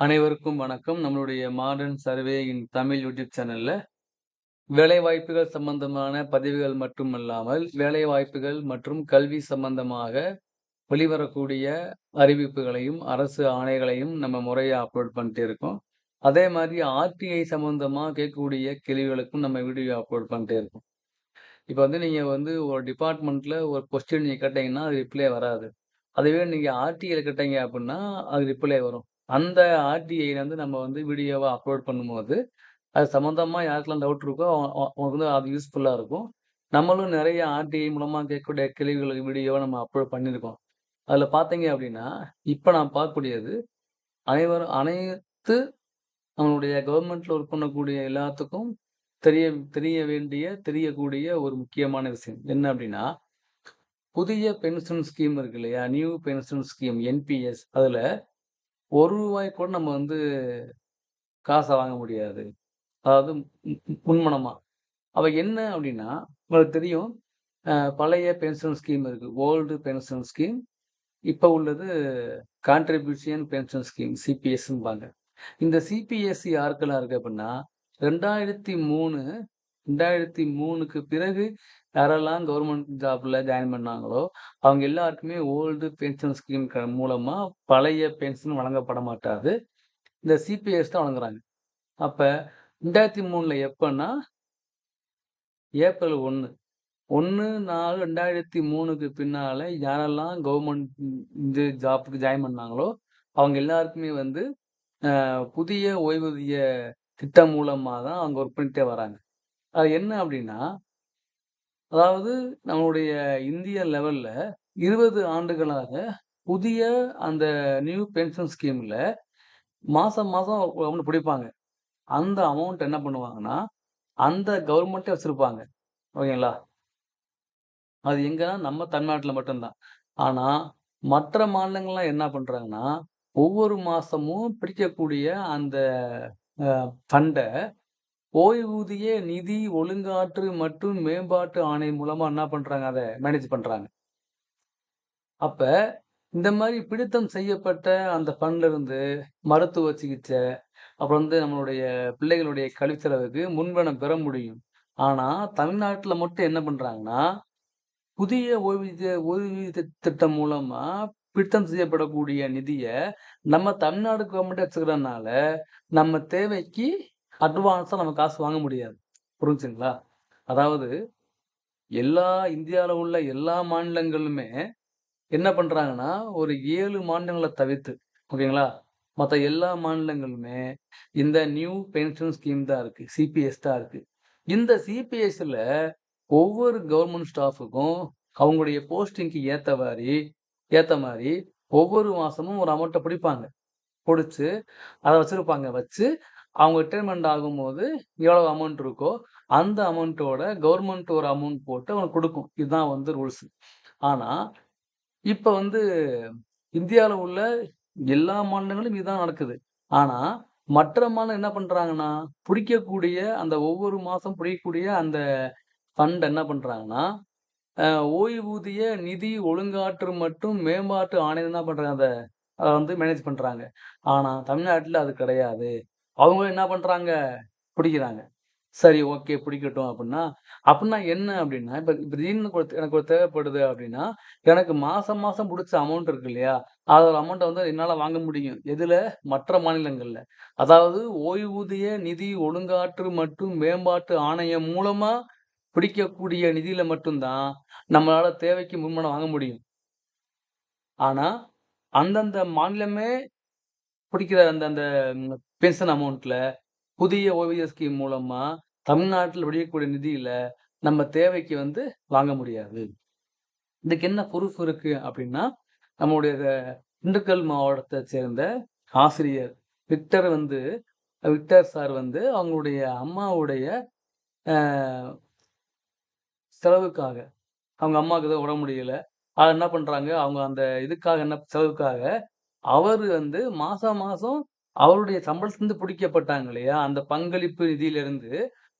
அனைவருக்கும் வணக்கம். நம்மளுடைய modern survey in Tamil YouTube சேனல்ல, வேலைவாய்ப்புகள் சம்பந்தமான பதிவுகள் மட்டுமல்லாமல், வேலைவாய்ப்புகள் மற்றும் கல்வி சம்பந்தமாக வெளிவரக்கூடிய அறிவிப்புகளையும், அரசு ஆணைகளையும் நம்ம முறையை அப்லோட் பண்ணிட்டு இருக்கோம். அதே மாதிரி ஆர்டிஐ சம்பந்தமா கேட்கக்கூடிய கேள்விகளுக்கும் நம்ம வீடியோ அப்லோட் பண்ணிட்டே இருக்கோம். இப்போ வந்து நீங்கள் வந்து ஒரு டிபார்ட்மெண்ட்டில் ஒரு கொஸ்டின் நீங்கள் கேட்டீங்கன்னா, அது ரிப்ளே வராது. அதுவே நீங்கள் ஆர்டிஐயில் கேட்டீங்க அப்படின்னா அது ரிப்ளை வரும். அந்த ஆர்டிஐ வந்து நம்ம வந்து வீடியோவை அப்லோட் பண்ணும்போது, அது சம்மந்தமாக யாருக்கெல்லாம் டவுட் இருக்கோ, அவங்களுக்கு வந்து அது யூஸ்ஃபுல்லாக இருக்கும். நம்மளும் நிறைய ஆர்டிஐ மூலமாக கேட்கக்கூடிய கேள்விகளுக்கு வீடியோவை நம்ம அப்லோட் பண்ணியிருக்கோம். அதில் பார்த்தீங்க அப்படின்னா இப்போ நான் பார்க்கக்கூடியது, அனைவரும் அனைத்து நம்மளுடைய கவர்மெண்ட்டில் ஒர்க் பண்ணக்கூடிய எல்லாத்துக்கும் தெரிய தெரிய வேண்டிய, தெரியக்கூடிய ஒரு முக்கியமான விஷயம். என்ன அப்படின்னா புதிய பென்ஷன் ஸ்கீம் இருக்கு இல்லையா? நியூ பென்ஷன் ஸ்கீம் என்பிஎஸ் அதில் ஒரு ரூபாய் கூட நம்ம வந்து காசை வாங்க முடியாது. அதாவது முன்மணமாக ம் என்ன அப்படின்னா உங்களுக்கு தெரியும். பழைய பென்ஷன் ஸ்கீம் இருக்குது ஓல்டு பென்ஷன் ஸ்கீம். இப்போ உள்ளது கான்ட்ரிபியூஷன் பென்ஷன் ஸ்கீம் சிபிஎஸ்ம்பாங்க. இந்த சிபிஎஸ் யாருக்கெல்லாம் இருக்கு அப்டின்னா, 2003 2003க்கு பிறகு யாரெல்லாம் கவர்மெண்ட் ஜாப்ல ஜாயின் பண்ணாங்களோ, அவங்க எல்லாருக்குமே ஓல்டு பென்ஷன் ஸ்கீம் மூலமா பழைய பென்ஷன் வழங்கப்பட மாட்டாது. இந்த சிபிஎஸ் தான் வழங்குறாங்க. அப்ப 2003ல எப்பன்னா ஏப்ரல் 1 1/4/2003க்கு பின்னால யாரெல்லாம் கவர்மெண்ட் இது ஜாப்புக்கு ஜாயின் பண்ணாங்களோ, அவங்க எல்லாருக்குமே வந்து புதிய ஓய்வூதிய திட்டம் மூலமாக தான் அவங்க ஒர்க் பண்ணிட்டே வராங்க. அது என்ன அப்படின்னா அதாவது நம்மளுடைய இந்திய லெவல்ல 20 ஆண்டுகளாக புதிய அந்த நியூ பென்ஷன் ஸ்கீம்ல மாசம் மாசம் அமௌண்ட் பிடிப்பாங்க. அந்த அமௌண்ட் என்ன பண்ணுவாங்கன்னா, அந்த கவர்மெண்ட்டே வச்சிருப்பாங்க. ஓகேங்களா? அது எங்கன்னா நம்ம தமிழ்நாட்டுல மட்டும் தான். ஆனா, மற்ற மாநிலங்கள்லாம் என்ன பண்றாங்கன்னா, ஒவ்வொரு மாசமும் பிடிக்கக்கூடிய அந்த ஃபண்டை ஃபண்ட ஓய்வூதிய நிதி ஒழுங்காற்று மற்றும் மேம்பாட்டு ஆணை மூலமா என்ன பண்றாங்க அத மேனேஜ் பண்றாங்க. அப்ப இந்த மாதிரி பிடித்தம் செய்யப்பட்ட அந்த ஃபண்ட்ல இருந்து மருத்துவ சிகிச்சை, அப்புறம் வந்து நம்மளுடைய பிள்ளைகளுடைய கல்வி செலவுக்கு முன்பணம் பெற முடியும். ஆனா, தமிழ்நாட்டுல மட்டும் என்ன பண்றாங்கன்னா, புதிய ஓய்வூதிய ஓய்வூதிய திட்டம் மூலமா பிடித்தம் செய்யப்படக்கூடிய நிதியை நம்ம தமிழ்நாடு கவர்மெண்ட் வச்சுக்கிறதுனால நம்ம தேவைக்கு அட்வான்ஸாக நம்ம காசு வாங்க முடியாது. புரிஞ்சுங்களா அதாவது எல்லா இந்தியாவில் உள்ள எல்லா மாநிலங்களுமே என்ன பண்றாங்கன்னா, ஒரு ஏழு மாநிலங்களை தவிர்த்து, ஓகேங்களா? மத்த எல்லா மாநிலங்களுமே இந்த நியூ பென்ஷன் ஸ்கீம் தான் இருக்கு. சிபிஎஸ் தான் இருக்கு. இந்த சிபிஎஸ்ல ஒவ்வொரு கவர்மெண்ட் ஸ்டாஃபுக்கும் அவங்களுடைய போஸ்டிங்க்கு ஏத்த மாதிரி ஏத்த மாதிரி ஒவ்வொரு மாசமும் ஒரு அமௌண்ட்ட பிடிப்பாங்க. புடிச்சு அத வச்சிருப்பாங்க. வச்சு அவங்க ரிட்டைர்மெண்ட் ஆகும்போது எவ்வளவு அமௌண்ட் இருக்கோ, அந்த அமௌண்ட்டோட கவர்மெண்ட் ஒரு அமௌண்ட் போட்டு அவனுக்கு கொடுக்கும் இதுதான் வந்து ரூல்ஸ். ஆனா, இப்ப வந்து இந்தியாவில் உள்ள எல்லா மாநிலங்களிலும் இதுதான் நடக்குது. ஆனா, மற்ற மாநிலம் என்ன பண்றாங்கன்னா, பிடிக்கக்கூடிய அந்த ஒவ்வொரு மாசம் பிடிக்கக்கூடிய அந்த ஃபண்ட் என்ன பண்றாங்கன்னா, ஓய்வூதிய நிதி ஒழுங்காற்று மற்றும் மேம்பாட்டு ஆணையம் என்ன பண்றாங்க அதை அதை வந்து மேனேஜ் பண்றாங்க. ஆனா, தமிழ்நாட்டில் அது கிடையாது. அவங்களும் என்ன பண்றாங்க, பிடிக்கிறாங்க. சரி ஓகே பிடிக்கட்டும் அப்படின்னா அப்படின்னா என்ன அப்படின்னா இப்ப இப்போ திடீர்னு எனக்கு ஒரு தேவைப்படுது அப்படின்னா எனக்கு மாசம் மாசம் புடிச்ச அமௌண்ட் இருக்கு இல்லையா? அதோட அமௌண்ட்டை வந்து என்னால வாங்க முடியும். எதுல? மற்ற மாநிலங்கள்ல. அதாவது ஓய்வூதிய நிதி ஒழுங்காற்று மற்றும் மேம்பாட்டு ஆணையம் மூலமா பிடிக்கக்கூடிய நிதியில மட்டும் தான் நம்மளால தேவைக்கு முன்மனம் வாங்க முடியும். ஆனா, அந்தந்த மாநிலமே பிடிக்கிற அந்த அந்த பென்ஷன் அமௌண்ட்ல புதிய ஓவிய ஸ்கீம் மூலமா தமிழ்நாட்டில் விடியக்கூடிய நிதியில நம்ம தேவைக்கு வந்து வாங்க முடியாது. இதுக்கு என்ன ப்ரூஃப் இருக்கு அப்படின்னா நம்முடைய திண்டுக்கல் மாவட்டத்தை சேர்ந்த ஆசிரியர் விக்டர் வந்து விக்டர் சார் வந்து அவங்களுடைய அம்மாவுடைய செலவுக்காக, அவங்க அம்மாவுக்கு ஏதோ உடம்பு முடியல. அத என்ன பண்றாங்க, அவங்க அந்த இதுக்காக என்ன செலவுக்காக, அவர் வந்து மாசம் மாசம் அவருடைய சம்பளத்திலிருந்து பிடிக்கப்பட்டாங்க இல்லையா? அந்த பங்களிப்பு நிதியிலிருந்து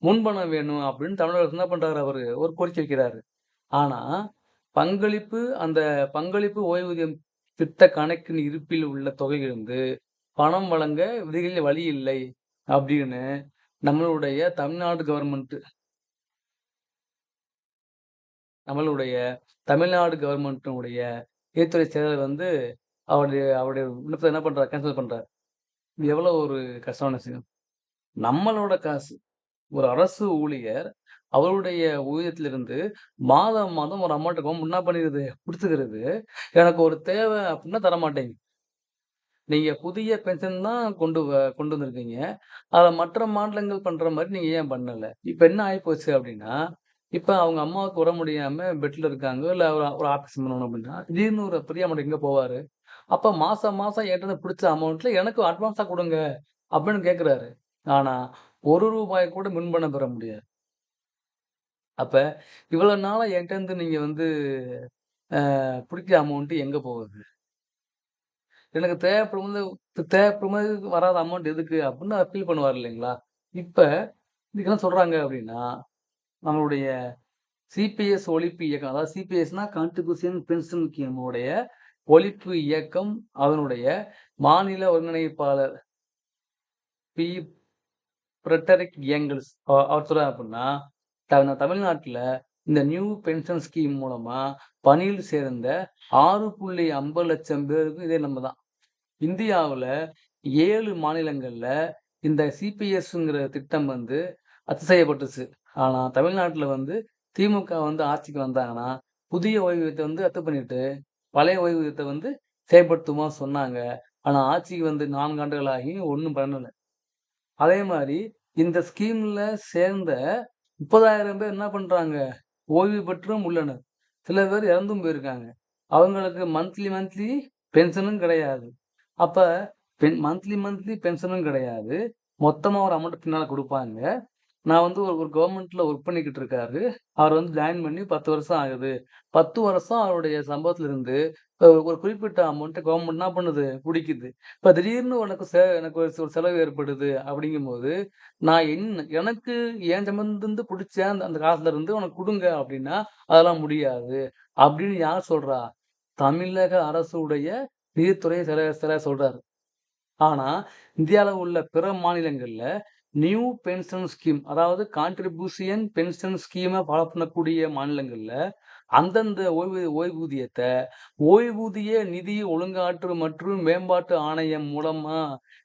முன்பணம் வேணும் அப்படின்னு தமிழர் என்ன பண்றாரு அவரு, ஒரு கோரிக்கை வைக்கிறாரு. ஆனா, பங்களிப்பு அந்த பங்களிப்பு ஓய்வூதியம் திட்ட கணக்கின் இருப்பில் உள்ள தொகையிலிருந்து பணம் வழங்க விதிகளில் வழி இல்லை அப்படின்னு நம்மளுடைய தமிழ்நாடு கவர்மெண்ட் நம்மளுடைய தமிழ்நாடு கவர்மெண்ட்டினுடைய நிதித்துறை செயலர் வந்து அவருடைய அவருடைய விண்ணப்பத்தை என்ன பண்றாரு? கேன்சல் பண்றாரு. இது எவ்வளவு ஒரு கஷ்டமான விஷயம். நம்மளோட காசு. ஒரு அரசு ஊழியர் அவருடைய ஊதியத்திலிருந்து மாதம் மாதம் ஒரு அமௌண்ட் என்ன பண்ணிடுது கொடுத்துக்கிறது. எனக்கு ஒரு தேவை அப்படின்னா தர மாட்டேங்க நீங்க புதிய பென்ஷன் தான் கொண்டு வ- கொண்டு வந்திருக்கீங்க. அதை மற்ற மாநிலங்கள் பண்ற மாதிரி நீங்க ஏன் பண்ணல? இப்ப என்ன ஆயிப்போச்சு அப்படின்னா இப்ப அவங்க அம்மாவுக்கு உட முடியாம பெட்ல இருக்காங்க. இல்ல ஒரு ஒரு பண்ணணும் அப்படின்னா திடீர்னு ஒரு பெரிய அமௌண்ட் எங்க போவாரு? அப்ப மாசம் மாசம் என்கிட்ட பிடிச்ச அமௌண்ட்ல எனக்கு அட்வான்ஸா கொடுங்க அப்படின்னு கேட்குறாரு ஆனா ஒரு ரூபாயை கூட முன்பணம் பெற முடியாது. அப்ப இவ்வளவு நாளா என்கிட்ட இருந்து நீங்க வந்து அஹ், அமௌண்ட்டு அமௌண்ட் எங்க போகுது? எனக்கு தேவைப்படும் போது தேவைப்படும் போது வராத அமௌண்ட் எதுக்கு அப்படின்னு ஃபீல் பண்ணுவார் இல்லைங்களா? இப்ப இதுக்கெல்லாம் சொல்கிறாங்க சொல்றாங்க அப்படின்னா நம்மளுடைய சிபிஎஸ் ஒழிப்பு இயக்கம் அதாவது சிபிஎஸ்னா கான்ட்ரிபியூஷன் பென்ஷன் ஸ்கீமுடைய ஒழிப்பு இயக்கம் அதனுடைய மாநில ஒருங்கிணைப்பாளர் பி. பிரட்டரிக் ஏங்கல்ஸ் அவர் சொல்றாரு அப்படின்னா தமிழ்நாட்டில் தமிழ்நாட்டுல இந்த நியூ பென்ஷன் ஸ்கீம் மூலமா பணியில் சேர்ந்த ஆறு புள்ளி ஐம்பது லட்சம் பேருக்கு இதே நம்ம தான். இந்தியாவுல ஏழு மாநிலங்கள்ல இந்த சிபிஎஸ்ங்கிற திட்டம் வந்து ரத்து செய்யப்பட்டுச்சு. ஆனா தமிழ்நாட்டுல வந்து திமுக வந்து ஆட்சிக்கு வந்தாங்கன்னா புதிய ஓய்வூதியத்தை வந்து ரத்து பண்ணிட்டு பழைய ஓய்வூதியத்தை வந்து செயல்படுத்துமா சொன்னாங்க. ஆனால் ஆட்சிக்கு வந்து நான்கு ஆண்டுகளாகி ஒன்றும் பண்ணலை. அதே மாதிரி இந்த ஸ்கீம்ல சேர்ந்த முப்பதாயிரம் பேர் என்ன பண்றாங்க? ஓய்வு பெற்றும் உள்ளனர். சில பேர் இறந்தும் போயிருக்காங்க. அவங்களுக்கு மந்த்லி மந்த்லி பென்ஷனும் கிடையாது. அப்போ பென் மந்த்லி மந்த்லி பென்ஷனும் கிடையாது. மொத்தமாக ஒரு அமௌண்ட் பின்னால் கொடுப்பாங்க. நான் வந்து ஒரு ஒரு கவர்மெண்ட்ல ஒர்க் பண்ணிக்கிட்டு இருக்காரு. அவர் வந்து ஜாயின் பண்ணி பத்து வருஷம் ஆகுது. பத்து வருஷம் அவருடைய சம்பவத்துல இருந்து ஒரு குறிப்பிட்ட அமௌண்ட்டை கவர்மெண்ட் என்ன பண்ணுது? பிடிக்குது. இப்ப திடீர்னு உனக்கு செ எனக்கு ஒரு செலவு ஏற்படுது அப்படிங்கும்போது நான் என்ன எனக்கு என் சம்பந்தந்து பிடிச்ச அந்த அந்த காசுல இருந்து உனக்கு கொடுங்க அப்படின்னா அதெல்லாம் முடியாது. அப்படின்னு யார் சொல்றா? தமிழக அரசுடைய நிதித்துறை சில சில சொல்றாரு. ஆனா இந்தியாவில் உள்ள பிற மாநிலங்கள்ல நியூ பென்ஷன் ஸ்கீம் அதாவது கான்ட்ரிபியூஷன் பென்ஷன் ஸ்கீமை ஃபாலோ பண்ணக்கூடிய மாநிலங்களில் அந்தந்த ஓய்வு ஓய்வூதியத்தை ஓய்வூதிய நிதி ஒழுங்காற்று மற்றும் மேம்பாட்டு ஆணையம் மூலமா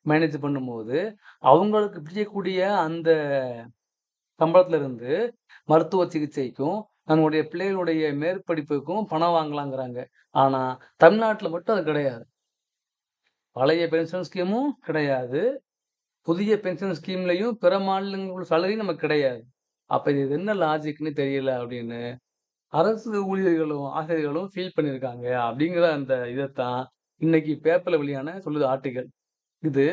மேனேஜ் பண்ணும்போது அவங்களுக்கு பிடிக்கக்கூடிய அந்த சம்பளத்துல இருந்து மருத்துவ சிகிச்சைக்கும் நம்முடைய பிள்ளைகளுடைய மேற்படிப்புக்கும் பணம் வாங்கலாங்கிறாங்க. ஆனால் தமிழ்நாட்டில் மட்டும் அது கிடையாது. பழைய பென்ஷன் ஸ்கீமும் கிடையாது. புதிய பென்ஷன் ஸ்கீம்லையும் பிற மாநிலங்களோட சலுகை நமக்கு கிடையாது. அப்ப இது என்ன லாஜிக்னு தெரியல அப்படின்னு அரசு ஊழியர்களும் ஆசிரியர்களும் ஃபீல் பண்ணியிருக்காங்க. அப்படிங்கிற அந்த இதைத்தான் இன்னைக்கு பேப்பர்ல வெளியான சொல்லுது ஆர்டிகல் இது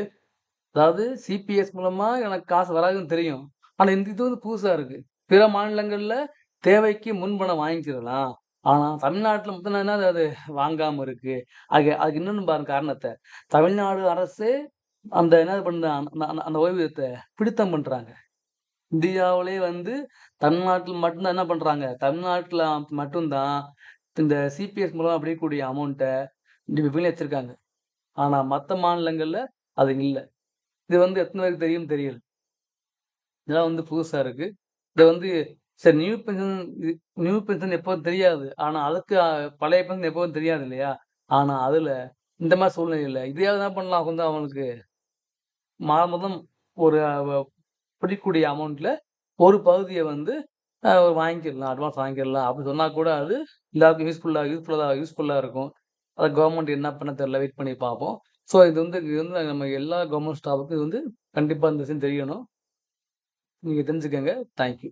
அதாவது சிபிஎஸ் மூலமா எனக்கு காசு வராதுன்னு தெரியும். ஆனா இந்த இது வந்து புதுசா இருக்கு. பிற மாநிலங்கள்ல தேவைக்கு முன்பணம் வாங்கிக்கிறலாம். ஆனா தமிழ்நாட்டுல மட்டும் என்ன அது வாங்காம இருக்கு. அது அதுக்கு இன்னொன்று பாருங்க காரணத்தை. தமிழ்நாடு அரசு அந்த என்ன பண்ண அந்த அந்த- அந்த ஓய்வூதியத்தை பிடித்தம் பண்றாங்க. இந்தியாவிலே வந்து தமிழ்நாட்டில் மட்டும்தான் என்ன பண்றாங்க? தமிழ்நாட்டில் மட்டும்தான் இந்த சிபிஎஸ் மூலம் அப்படிக்கூடிய அமௌண்ட்டை இவங்களே வச்சிருக்காங்க. ஆனா மற்ற மாநிலங்கள்ல அது இல்லை. இது வந்து எத்தனை பேருக்கு தெரியும் தெரியல. இதெல்லாம் வந்து புதுசா இருக்கு. இதை வந்து சரி நியூ பென்ஷன் நியூ பென்ஷன் எப்போதும் தெரியாது. ஆனா அதுக்கு பழைய பென்ஷன் எப்போதும் தெரியாது இல்லையா? ஆனா அதுல இந்த மாதிரி சூழ்நிலையில் இதையாவது என்ன பண்ணலாம் வந்து அவனுக்கு மாதம் மாதம் ஒரு பிடிக்கக்கூடிய அமௌண்ட்டில் ஒரு பகுதியை வந்து வாங்கிடலாம் அட்வான்ஸ் வாங்கிடலாம் அப்படி சொன்னால் கூட அது எல்லாருக்கும் யூஸ்ஃபுல்லாக யூஸ்ஃபுல்லாக யூஸ்ஃபுல்லாக இருக்கும். அதை கவர்மெண்ட் என்ன பண்ண தெரியல வெயிட் பண்ணி பார்ப்போம். ஸோ இது வந்து இது வந்து நம்ம எல்லா கவர்மெண்ட் ஸ்டாஃபுக்கும் இது வந்து கண்டிப்பாக இந்த விஷயம் தெரியணும். நீங்கள் தெரிஞ்சுக்கோங்க. தேங்க்யூ